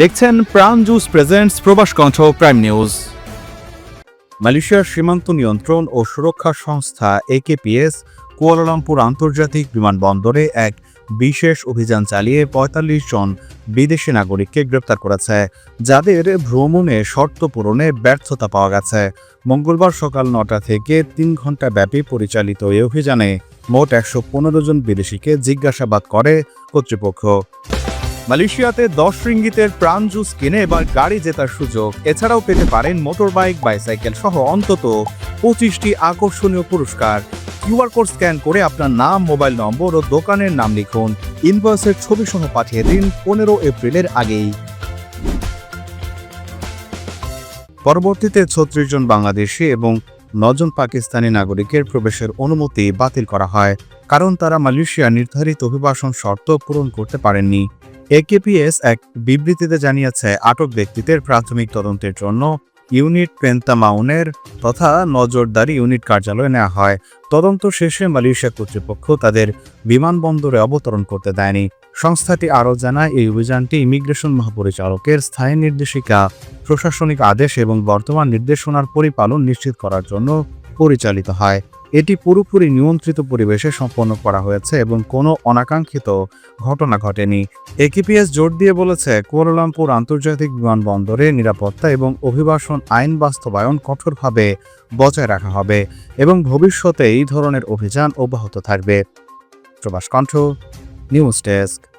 দেখছেন প্রাণ juice presents প্রবাস কণ্ঠ প্রাইম নিউজ মালয়েশিয়ার সীমান্ত নিয়ন্ত্রণ ও সুরক্ষা সংস্থা একেপিএস কুয়ালালামপুর আন্তর্জাতিক বিমানবন্দরে এক বিশেষ অভিযান চালিয়ে পঁয়তাল্লিশ জন বিদেশি নাগরিককে গ্রেপ্তার করেছে, যাদের ভ্রমণে শর্ত পূরণে ব্যর্থতা পাওয়া গেছে। মঙ্গলবার সকাল নটা থেকে তিন ঘণ্টা ব্যাপী পরিচালিত এই অভিযানে মোট একশো পনেরো জন বিদেশিকে জিজ্ঞাসাবাদ করে কর্তৃপক্ষ। মালয়েশিয়াতে দশ রিঙ্গিতের প্রাণ জুস কিনে এবার গাড়ি জেতার সুযোগ। এছাড়াও পেতে পারেন মোটরবাইক, বাইসাইকেল সহ অন্তত পঁচিশটি আকর্ষণীয় পুরস্কার। কিউআর কোড স্ক্যান করে আপনার নাম, মোবাইল নম্বর ও দোকানের নাম লিখুন। ইনভয়েসের ছবি সহ পাঠিয়ে দিন পনেরো এপ্রিলের আগেই। পরবর্তীতে ছত্রিশ জন বাংলাদেশি এবং নজন পাকিস্তানি নাগরিকের প্রবেশের অনুমতি বাতিল করা হয়, কারণ তারা মালয়েশিয়া নির্ধারিত অভিবাসন শর্ত পূরণ করতে পারেননি। একেপিএস এক বিবৃতিতে জানিয়েছে, আটক ব্যক্তিদের প্রাথমিক তদন্তের জন্য ইউনিট পেন্তামাউনের তথা নজরদারি ইউনিট কার্যালয়ে নেওয়া হয়। তদন্ত শেষে মালয়েশিয়া কর্তৃপক্ষ তাদের বিমানবন্দরে অবতরণ করতে দেয়নি। সংস্থাটি আরও জানায়, এই অভিযানটি ইমিগ্রেশন মহাপরিচালকের স্থায়ী নির্দেশিকা, প্রশাসনিক আদেশ এবং বর্তমান নির্দেশনার পরিপালন নিশ্চিত করার জন্য পরিচালিত হয়। এটি পুরোপুরি নিয়ন্ত্রিত পরিবেশে সম্পন্ন করা হয়েছে এবং কোনো অনাকাঙ্ক্ষিত ঘটনা ঘটেনি। একিপিএস জোর দিয়ে বলেছে, কুয়ালালামপুর আন্তর্জাতিক বিমানবন্দরে নিরাপত্তা এবং অভিবাসন আইন বাস্তবায়ন কঠোরভাবে বজায় রাখা হবে এবং ভবিষ্যতে এই ধরনের অভিযান অব্যাহত থাকবে। প্রবাস কণ্ঠ, নিউজ ডেস্ক।